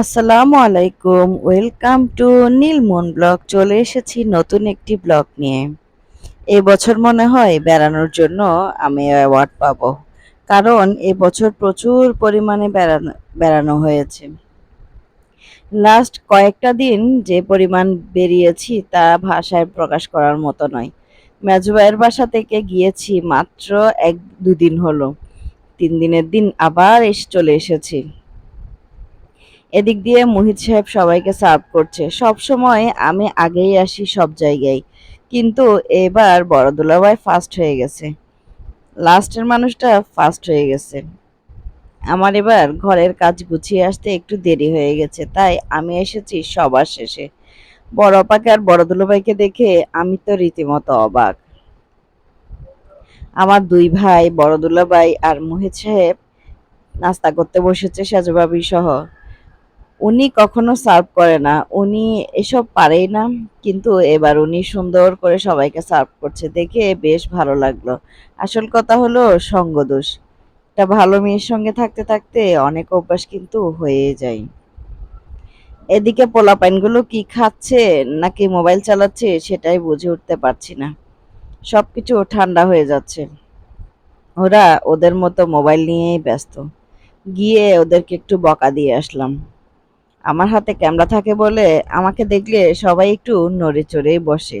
আসসালামু আলাইকুম, welcome to Nilmon blog. চলে এসেছি নতুন একটি ব্লগ নিয়ে। এই বছর মনে হয় বেড়ানোর জন্য আমি অ্যাওয়ার্ড পাবো। কারণ এ বছর প্রচুর পরিমাণে বেড়ানো বেড়ানো হয়েছে। লাস্ট কয়েকটা দিন যে পরিমাণ বেরিয়েছি তা ভাষায় প্রকাশ করার মতো নয়। মেজবাইয়ের বাসা থেকে গিয়েছি মাত্র এক, দুদিন হলো। তিন দিনের দিন আবার এসে, চলে এসেছি। এদিক দিয়ে মুহিত সাহেব সবাইকে সার্ভ করছে। সব সময় আমি আগেই আসি সব জায়গায়। কিন্তু এবার বড় দুলাভাই ফার্স্ট হয়ে গেছে। লাস্টের মানুষটা ফার্স্ট হয়ে গেছে। আমার এবার ঘরের কাজ গুছিয়ে আসতে একটু দেরি হয়ে গেছে। তাই আমি এসেছি সবার শেষে। বড় অপাকে আর বড় দুলাভাইকে দেখে আমি তো রীতিমতো অবাক। আমার দুই ভাই, বড় দুলাভাই আর মোহিত সাহেব নাস্তা করতে বসেছে সাজুবাবি সহ উনি কখনো সার্ভ করে না। উনি এসব পারেই না, কিন্তু এবার উনি সুন্দর করে সবাইকে সার্ভ করছে। দেখে বেশ ভালো লাগল। আসল কথা হলো সঙ্গদোষ। একটা ভালো মেয়ের সঙ্গে থাকতে থাকতে অনেক অভ্যাস কিন্তু হয়ে যায়। এদিকে পোলা পোলাপাইনগুলো কি খাচ্ছে নাকি মোবাইল চালাচ্ছে সেটাই বুঝে উঠতে পারছি না। সবকিছু ঠান্ডা হয়ে যাচ্ছে। ওরা ওদের মতো মোবাইল নিয়েই ব্যস্ত। গিয়ে ওদেরকে একটু বকা দিয়ে আসলাম। আমার হাতে ক্যামেরা থাকে বলে আমাকে দেখলে সবাই একটু নড়ে চড়েই বসে।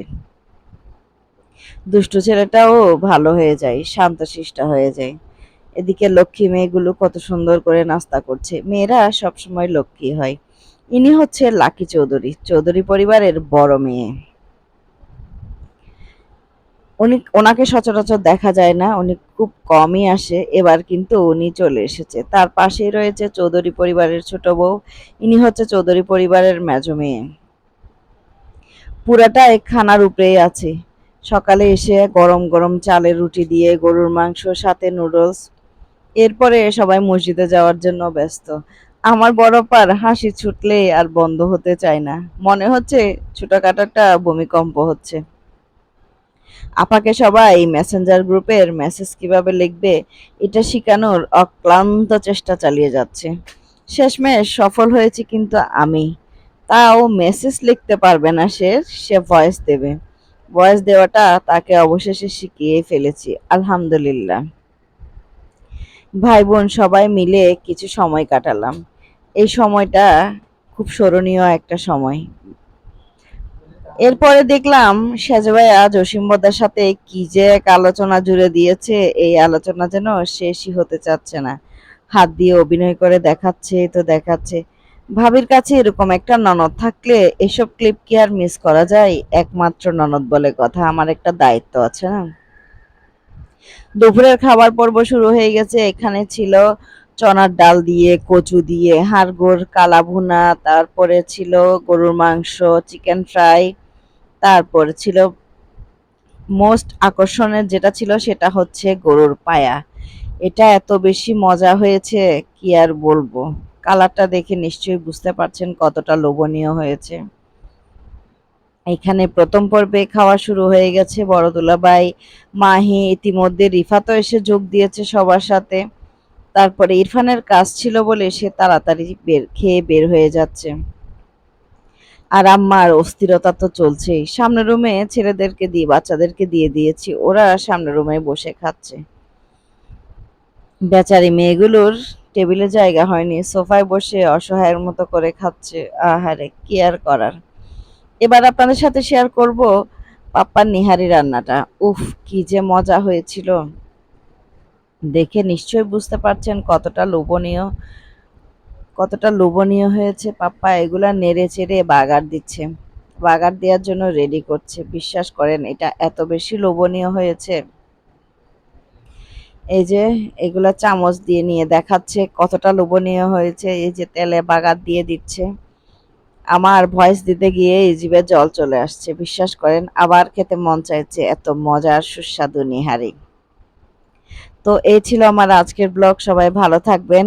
দুষ্টু ছেলেটাও ভালো হয়ে যায় শান্ত শান্তশিষ্ট হয়ে যায়। এদিকে লক্ষ্মী মেয়েগুলো কত সুন্দর করে নাস্তা করছে। মেয়েরা সবসময় লক্ষ্মী হয়। ইনি হচ্ছে লাকি চৌধুরী চৌধুরী পরিবারের বড় মেয়ে। উনি, ওনাকে সচরাচর দেখা যায় না, উনি খুব কমই আসে, এবার কিন্তু উনি চলে এসেছে। তার পাশেই রয়েছে চৌধুরী পরিবারের ছোট বউ, ইনি হচ্ছে চৌধুরী পরিবারের মেজো মেয়ে। পুরাটাই খানার উপরেই আছে। সকালে এসে গরম গরম চালের রুটি দিয়ে, গরুর মাংস, সাথে নুডলস। এরপরে সবাই মসজিদে যাওয়ার জন্য ব্যস্ত। আমার বড় পার হাসি ছুটলে আর বন্ধ হতে চায় না। মনে হচ্ছে ছোটখাটো ভূমিকম্প হচ্ছে। আপাকে সবাই মেসেঞ্জার গ্রুপের মেসেজ কীভাবে লিখবে, এটা শেখানোর অক্লান্ত চেষ্টা চালিয়ে যাচ্ছে। শেষমেশ সফল হয়েছে কিন্তু আমি। তাও মেসেজ লিখতে পারবে না সে সে ভয়েস দেবে। ভয়েস দেওয়াটা তাকে অবশেষে শিখিয়ে ফেলেছি, আলহামদুলিল্লাহ। ভাই বোন সবাই মিলে কিছু সময় কাটালাম। এই সময়টা খুব স্মরণীয় একটা সময়। এরপরে দেখলাম সেজ ভাইয়া জসিমবদার সাথে কি যে এক আলোচনা জুড়ে দিয়েছে, এই আলোচনা যেন শেষই হতে চাচ্ছে না। হাত দিয়ে অভিনয় করে দেখাচ্ছে তো দেখাচ্ছে। ভাবির কাছে এরকম একটা ননদ থাকলে এসব ক্লিপ কি আর মিস করা যায়? একমাত্র ননদ বলে কথা, আমার একটা দায়িত্ব আছে না? দুপুরের খাবার পর্ব শুরু হয়ে গেছে, এখানে ছিল চনার ডাল দিয়ে, কচু দিয়ে, হাড়গোড় কালা ভুনা তারপরে ছিল গরুর মাংস, চিকেন ফ্রাই তারপর ছিল মোস্ট আকর্ষণের যেটা ছিল সেটা হচ্ছে গরুর পায়া। এটা এত বেশি মজা হয়েছে, কি আর বলব? কালারটা দেখে নিশ্চয়ই বুঝতে পারছেন কতটা লোভনীয় হয়েছে। এখানে প্রথম পর্বে খাওয়া শুরু হয়ে গেছে বড় দুলাভাই মাহি, ইতিমধ্যে রিফাতও এসে যোগ দিয়েছে সবার সাথে। তারপরে ইরফানের কাজ ছিল বলে সে তাড়াতাড়ি বের, খেয়ে বের হয়ে যাচ্ছে। আর আম্মার অস্থিরতা তো চলছেই। সামনের রুমে ছেলেদেরকে দিয়ে, বাচ্চাদেরকে দিয়ে দিয়েছি। ওরা সামনে রুমে বসে খাচ্ছে। বেচারি মেয়েগুলোর টেবিলে জায়গা হয়নি। সোফায় বসে অসহায়ের মতো করে খাচ্ছে। আহারে, কি আর করার? এবার আপনাদের সাথে শেয়ার করব পাপ্পার নিহারি রান্নাটা। উফ, কি যে মজা হয়েছিল। দেখে নিশ্চয়ই বুঝতে পারছেন কতটা লোভনীয়। কতটা লোভনীয় হয়েছে, পাপ্পা এগুলা নেড়ে চেড়ে বাগার দিচ্ছে। বাগার দেওয়ার জন্য রেডি করছে। বিশ্বাস করেন, এটা এত বেশি লোভনীয় হয়েছে। এই যে, এগুলা চামচ দিয়ে নিয়ে দেখাচ্ছে কতটা লোভনীয় হয়েছে। এই যে তেলে বাগার দিয়ে দিচ্ছে। আমার ভয়েস দিতে গিয়ে এই জিভে জল চলে আসছে। বিশ্বাস করেন, আবার খেতে মন চাইছে এত মজার সুস্বাদু নিহারি। তো এই ছিল আমার আজকের ব্লগ। সবাই ভালো থাকবেন।